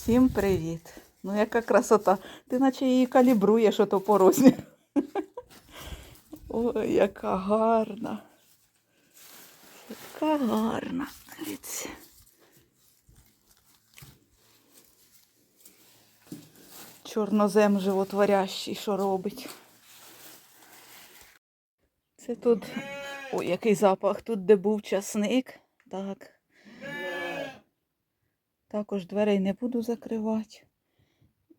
Всім привіт! Ну, яка красота. Ти наче її калібруєш ото по. Ой, яка гарна. Яка гарна. Дивіться. Чорнозем животворящий, що робить. Це тут. Ой, який запах. Тут, де був часник. Так. Також дверей не буду закривати.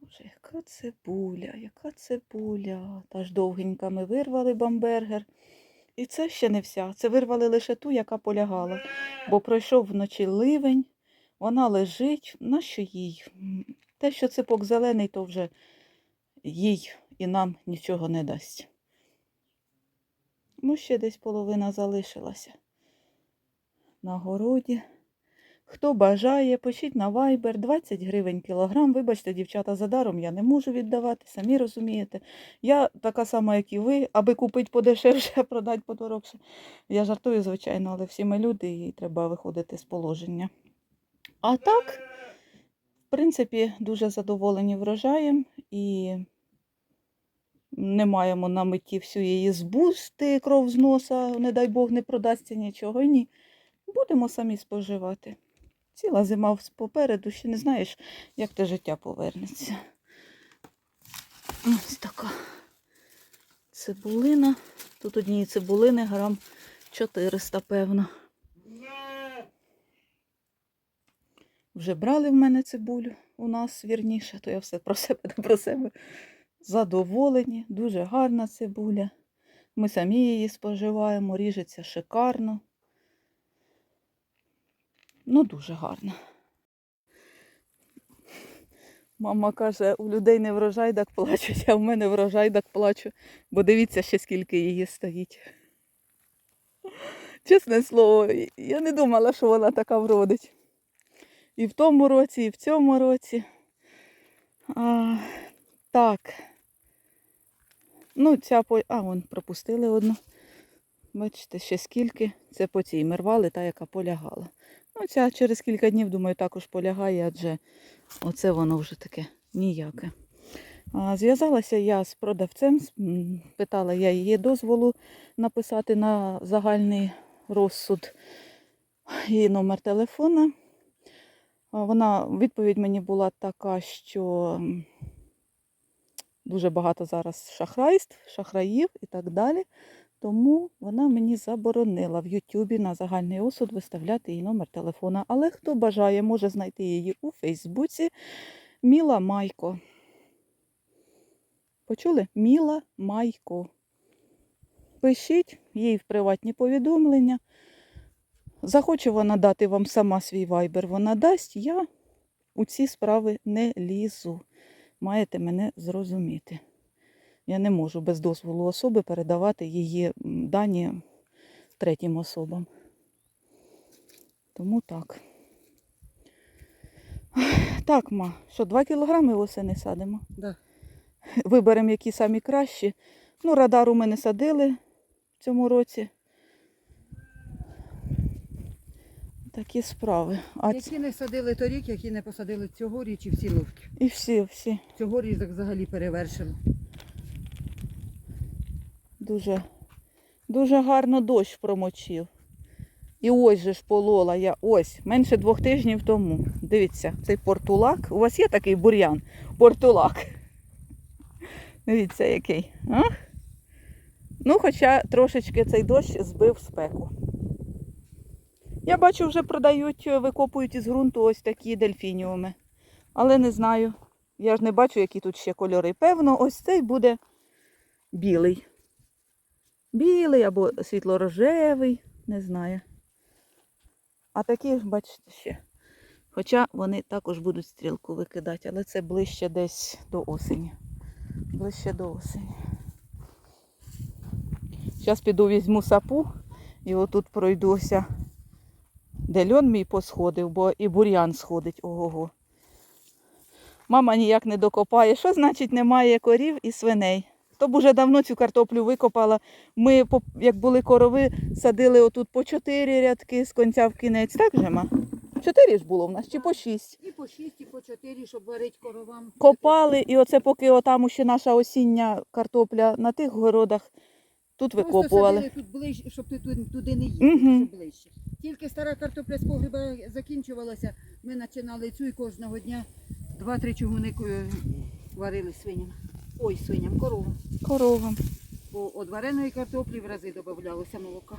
Боже, яка цибуля, яка цибуля. Та ж довгенька ми вирвали бамбергер. І це ще не вся. Це вирвали лише ту, яка полягала. Бо пройшов вночі ливень, вона лежить. Нащо їй? Те, що ципок зелений, то вже їй і нам нічого не дасть. Ну, ще десь половина залишилася на городі. Хто бажає, пишіть на Viber 20 гривень кілограм. Вибачте, дівчата, за даром я не можу віддавати, самі розумієте. Я така сама, як і ви, аби купити подешевше, а продати подорожче. Я жартую, звичайно, але всі ми люди і треба виходити з положення. А так, в принципі, дуже задоволені врожаєм і не маємо на меті всю її збусти, кров з носа, не дай Бог, не продасться нічого. Ні. Будемо самі споживати. Ціла зима попереду, ще не знаєш, як те життя повернеться. Ось така цибулина. Тут однієї цибулини грам 400, певно. Вже брали в мене цибулю у нас вірніше, то я все про себе не про себе. Задоволені, дуже гарна цибуля. Ми самі її споживаємо, ріжеться шикарно. Ну, дуже гарно. Мама каже, у людей не врожай, так плачуть, а в мене врожай, так плачу. Бо дивіться ще скільки її стоїть. Чесне слово, я не думала, що вона така вродить. І в тому році, і в цьому році. А, так. Ну, ця по. А, вон пропустили одну. Бачите, ще скільки. Це по цій ми рвали, та, яка полягала. Ну, через кілька днів, думаю, також полягає, адже оце воно вже таке ніяке. Зв'язалася я з продавцем, питала я її дозволу написати на загальний розсуд її номер телефона. Вона відповідь мені була така, що дуже багато зараз шахрайств, шахраїв і так далі. Тому вона мені заборонила в Ютубі на загальний осуд виставляти її номер телефона. Але хто бажає, може знайти її у Фейсбуці. Міла Майко. Почули? Міла Майко. Пишіть їй в приватні повідомлення. Захоче вона дати вам сама свій вайбер, вона дасть. Я у ці справи не лізу. Маєте мене зрозуміти. Я не можу без дозволу особи передавати її дані третім особам. Тому так. Так, ма, що, 2 кілограми восени садимо? Да. Виберемо, які самі кращі. Ну, радару ми не садили в цьому році. Такі справи. А. Які не садили торік, які не посадили цьогоріч і всі ловки. І всі, всі. Цьогоріч так взагалі перевершено. Дуже, дуже гарно дощ промочив. І ось же ж полола я ось, менше двох тижнів тому. Дивіться, цей портулак. У вас є такий бур'ян? Портулак. Дивіться, який. А? Ну, хоча трошечки цей дощ збив спеку. Я бачу, вже продають, викопують із ґрунту ось такі дельфініуми. Але не знаю. Я ж не бачу, які тут ще кольори. Певно, ось цей буде білий. Білий або світло-рожевий, не знаю. А такі, бачите, ще. Хоча вони також будуть стрілку викидати, але це ближче десь до осені. Ближче до осені. Зараз піду візьму сапу і отут пройдуся. Де льон мій посходив, бо і бур'ян сходить. Ого-го. Мама ніяк не докопає. Що значить немає корів і свиней? То б уже давно цю картоплю викопала. Ми, як були корови, садили отут по чотири рядки з кінця в кінець. Так же, ма? Чотири ж було в нас, чи по шість. І по 6, і по 4, щоб варити коровам. Копали, і оце поки отам ще наша осіння картопля на тих городах, тут Просто викопували. садили тут ближче, щоб ти туди, не їхав, щоб ближче. Тільки стара картопля з погреба закінчувалася, ми починали цю і кожного дня два-три чугуни е, варили свиням. Ой, свиням, коровам. Коровам. Бо від вареної картоплі в рази додавалося молока.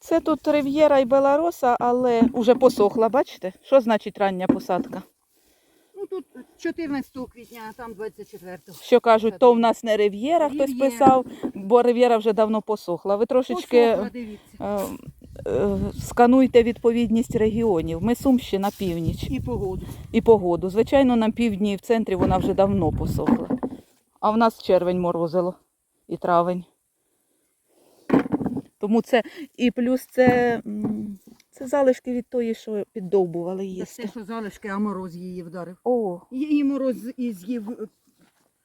Це тут рив'єра і белароса, але вже посохла, бачите? Що значить рання посадка? Ну тут 14 квітня, а там 24-го. Що кажуть, то в нас не рив'єра, хтось писав, бо рив'єра вже давно посохла. Ви трошечки Посохла, дивіться. е, е, скануйте відповідність регіонів. Ми Сумщина північ І погоду. і погоду. Звичайно, на півдні і в центрі вона вже давно посохла. А в нас червень морозило і травень. Тому це і плюс це, це залишки від тої, що піддовбували Це їсти. те, що залишки, а мороз її вдарив. О, Її мороз і з'їв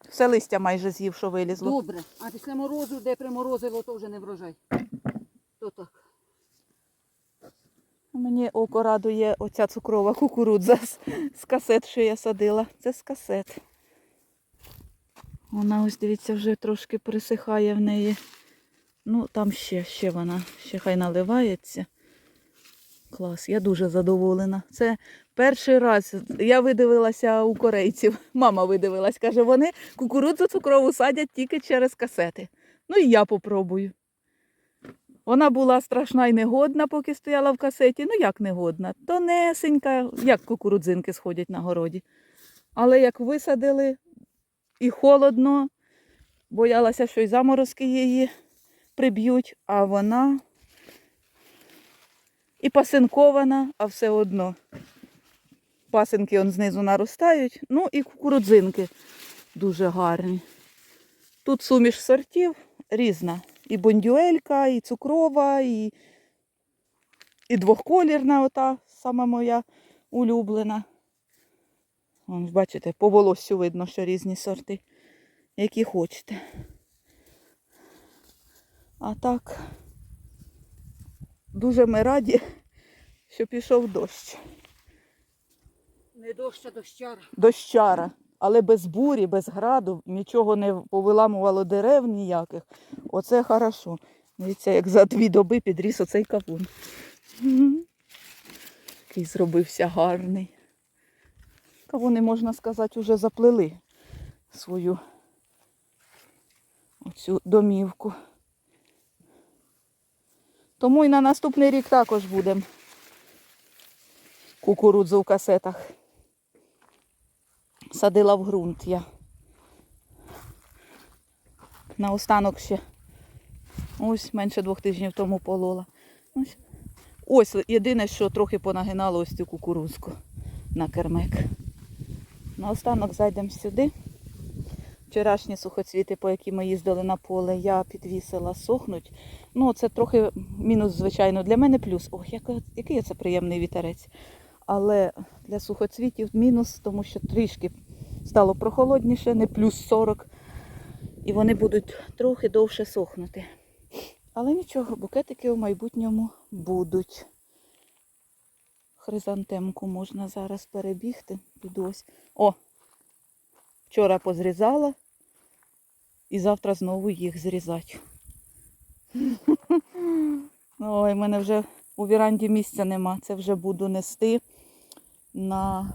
все листя майже з'їв, що вилізло. добре. А після морозу, де приморозило, то вже не врожай. То так. Мені око радує оця цукрова кукурудза з, з касет, що я садила. Це з касет. Вона ось, дивіться, вже трошки присихає в неї. Ну, там ще, ще вона, ще хай наливається. Клас, я дуже задоволена. Це перший раз я видивилася у корейців. Мама видивилась, каже, вони кукурудзу цукрову садять тільки через касети. Ну і я попробую. Вона була страшна і негодна, поки стояла в касеті. Ну як негодна? Тонесенька, як кукурудзинки сходять на городі. Але як висадили і холодно, боялася, що й заморозки її приб'ють, а вона і пасинкована, а все одно. Пасинки он знизу наростають, ну і кукурудзинки дуже гарні. Тут суміш сортів різна. І бондюелька, і цукрова, і, і двохколірна, ота сама моя улюблена. Вон, бачите, по волоссю видно, що різні сорти, які хочете. А так, дуже ми раді, що пішов дощ. Не дощ, а дощара. Дощара. Але без бурі, без граду, нічого не повиламувало дерев ніяких. Оце хорошо. Дивіться, як за дві доби підріс оцей кавун. Який зробився гарний. Кавуни, можна сказати, вже заплели свою оцю домівку. Тому і на наступний рік також будемо кукурудзу в касетах. Садила в ґрунт я. Наостанок ще ось менше двох тижнів тому полола. Ось, єдине, що трохи понагинало ось цю кукурузку на кермик. Наостанок зайдемо сюди. Вчорашні сухоцвіти, по які ми їздили на поле, я підвісила сохнуть. Ну, це трохи мінус, звичайно, для мене плюс. Ох, який це приємний вітерець. Але для сухоцвітів мінус, тому що трішки стало прохолодніше, не плюс 40. І вони будуть трохи довше сохнути. Але нічого, букетики в майбутньому будуть. Хризантемку можна зараз перебігти. Піду ось. О! Вчора позрізала і завтра знову їх зрізати. Ой, мене вже у віранді місця нема. Це вже буду нести на,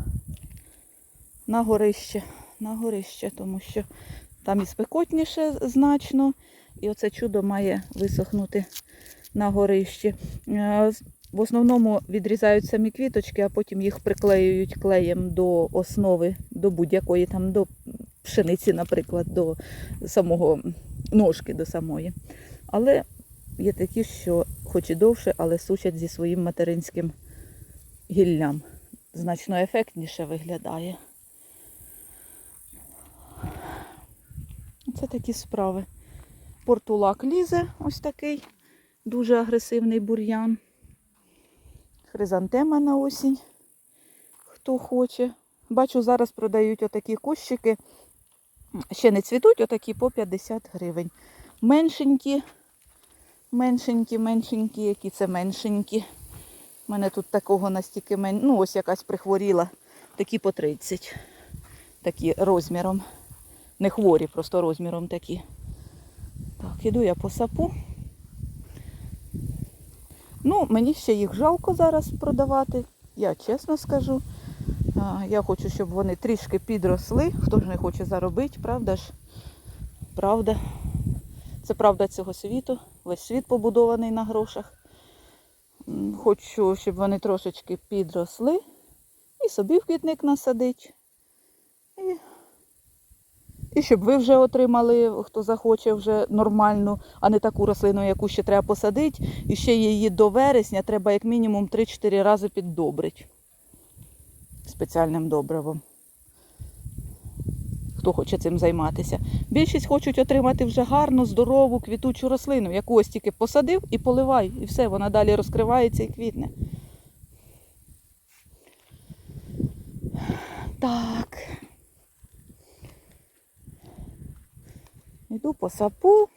на горище. На горище, тому що там і спекотніше значно. І оце чудо має висохнути на горищі. В основному відрізають самі квіточки, а потім їх приклеюють клеєм до основи, до будь-якої там, до пшениці, наприклад, до самого ножки до самої. Але є такі, що хоч і довше, але сучать зі своїм материнським гіллям. Значно ефектніше виглядає. Це такі справи. Портулак лізе, ось такий дуже агресивний бур'ян. Хризантема на осінь, хто хоче. Бачу, зараз продають отакі кущики. Ще не цвітуть, отакі по 50 гривень. Меншенькі, меншенькі, меншенькі, які це меншенькі. У мене тут такого настільки мен... ну ось якась прихворіла, такі по 30. Такі розміром. Не хворі, просто розміром такі. Так, іду я по сапу. Ну, мені ще їх жалко зараз продавати, я чесно скажу. Я хочу, щоб вони трішки підросли. Хто ж не хоче заробити, правда ж? Правда. Це правда цього світу. Весь світ побудований на грошах. Хочу, щоб вони трошечки підросли і собі в квітник насадить. І, щоб ви вже отримали, хто захоче, вже нормальну, а не таку рослину, яку ще треба посадити. І ще її до вересня треба як мінімум 3-4 рази піддобрити спеціальним добривом. Хто хоче цим займатися. Більшість хочуть отримати вже гарну, здорову, квітучу рослину, яку ось тільки посадив і поливай, і все, вона далі розкривається і квітне. Так. Йду по сапу.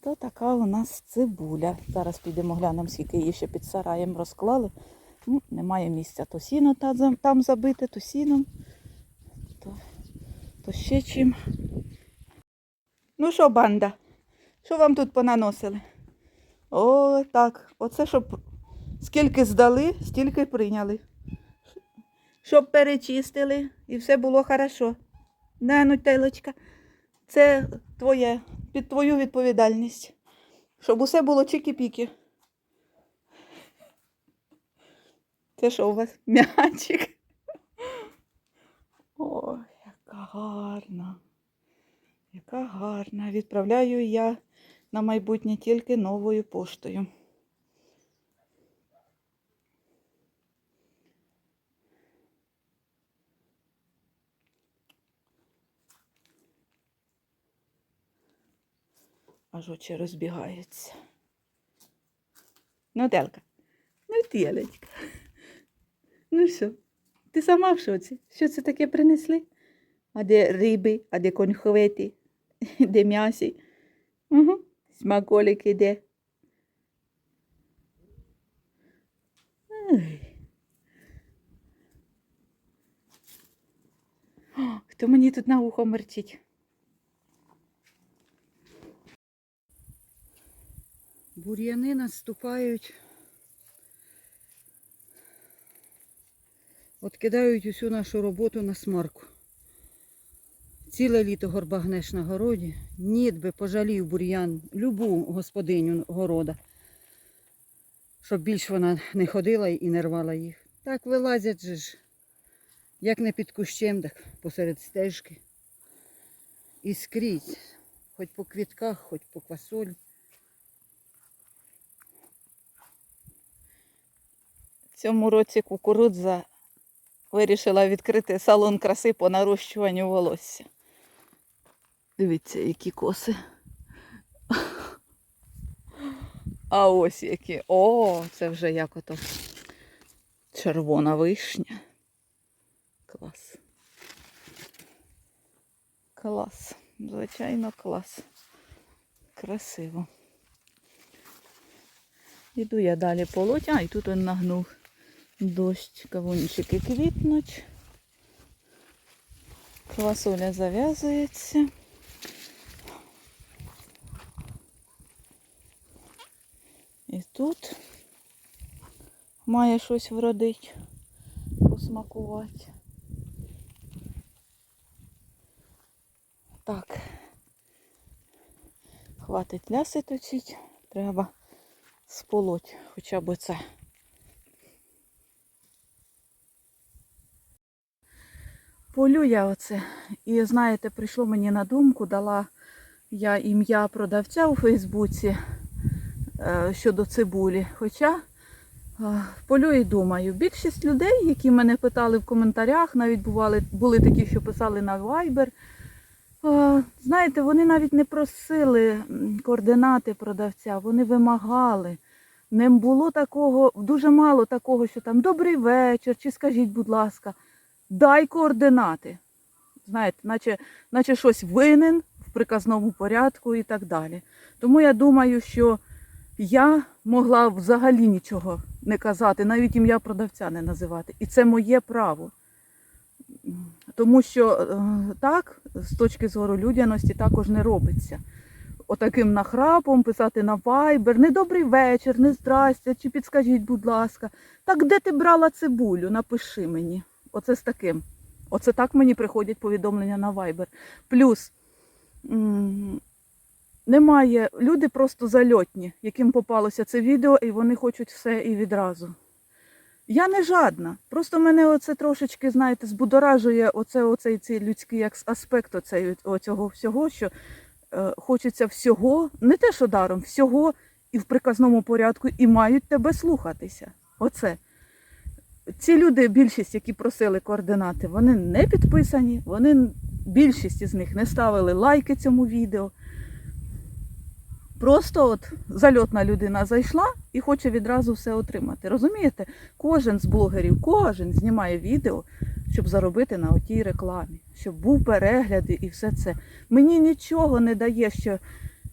То така у нас цибуля. Зараз підемо глянемо, скільки її ще під сараєм розклали. Ну, немає місця. То сіно там забите, то сіном, то, то ще чим. Ну що, банда? Що вам тут понаносили? О, так. Оце щоб скільки здали, стільки прийняли. Щоб перечистили і все було хорошо. Не, ну, телочка, це твоє, під твою відповідальність. Щоб усе було чики-піки. Це що у вас? М'ячик? Ой, яка гарна. Яка гарна. Відправляю я на майбутнє тільки новою поштою. Аж очі розбігаються. Ну, Телка, ну тілечка. Ну що, ти сама в шоці? Що це таке принесли? А де риби, а де конхвети, де м'ясі? Угу. Смаколики де. Хто мені тут на ухо мерчить? Бур'яни наступають. От кидають усю нашу роботу на смарку. Ціле літо горба гнеш на городі, нід би пожалів бур'ян любу господиню города, щоб більш вона не ходила і не рвала їх. Так вилазять же ж, як не під кущем, так посеред стежки. І скрізь, хоч по квітках, хоч по квасолі. Цьому році кукурудза вирішила відкрити салон краси по нарощуванню волосся. Дивіться, які коси. А ось які. О, це вже як ото червона вишня. Клас. Клас. Звичайно, клас. Красиво. Іду я далі полоть. А, і тут він нагнув дощ, кавунчики квітнуть. Квасоля зав'язується. І тут має щось вродить, посмакувати. Так. Хватить ляси точить. Треба сполоть хоча б це. Я оце. І знаєте, прийшло мені на думку, дала я ім'я продавця у Фейсбуці е, щодо цибулі. Хоча е, полю і думаю, більшість людей, які мене питали в коментарях, навіть бували, були такі, що писали на Viber, е, знаєте, вони навіть не просили координати продавця, вони вимагали. Не було такого, дуже мало такого, що там добрий вечір, чи скажіть, будь ласка, дай координати. Знаєте, наче, наче щось винен в приказному порядку і так далі. Тому я думаю, що Я могла взагалі нічого не казати, навіть ім'я продавця не називати. І це моє право. Тому що е, так, з точки зору людяності, також не робиться. Отаким нахрапом писати на Viber, не добрий вечір, не здрастя, чи підскажіть, будь ласка. Так де ти брала цибулю? Напиши мені. Оце з таким. Оце так мені приходять повідомлення на Viber. Плюс немає, люди просто зальотні, яким попалося це відео, і вони хочуть все і відразу. Я не жадна. Просто мене оце трошечки, знаєте, збудоражує оце, оцей цей людський аспект оцей, оцього всього, що е, хочеться всього, не те, що даром, всього і в приказному порядку, і мають тебе слухатися. Оце. Ці люди, більшість, які просили координати, вони не підписані, вони, більшість із них не ставили лайки цьому відео. Просто от зальотна людина зайшла і хоче відразу все отримати. Розумієте? Кожен з блогерів, кожен знімає відео, щоб заробити на отій рекламі, щоб був перегляд і все це. Мені нічого не дає, що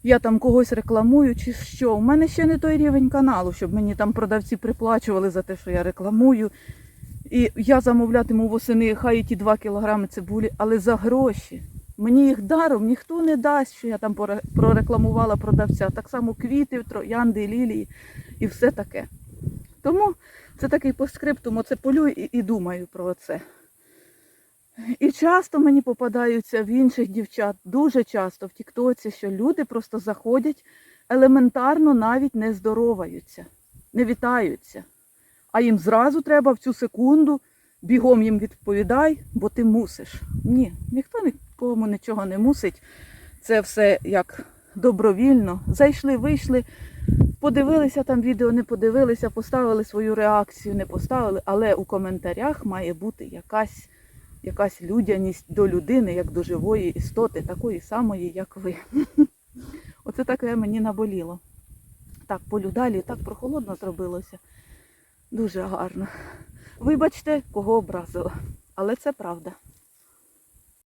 я там когось рекламую чи що. У мене ще не той рівень каналу, щоб мені там продавці приплачували за те, що я рекламую. І я замовлятиму восени хай і ті 2 кілограми цибулі, але за гроші. Мені їх даром ніхто не дасть, що я там прорекламувала продавця. Так само квіти, троянди, лілії і все таке. Тому це такий постскриптум, оце полю і, і думаю про це. І часто мені попадаються в інших дівчат, дуже часто в Тіктоці, що люди просто заходять, елементарно навіть не здороваються, не вітаються. А їм зразу треба в цю секунду бігом їм відповідай, бо ти мусиш. Ні, ніхто нікому нічого не мусить. Це все як добровільно. Зайшли, вийшли, подивилися там відео, не подивилися, поставили свою реакцію, не поставили, але у коментарях має бути якась, якась людяність до людини, як до живої істоти, такої самої, як ви. Оце таке мені наболіло. Так, полю далі, так прохолодно зробилося. Дуже гарно. Вибачте, кого образила. Але це правда.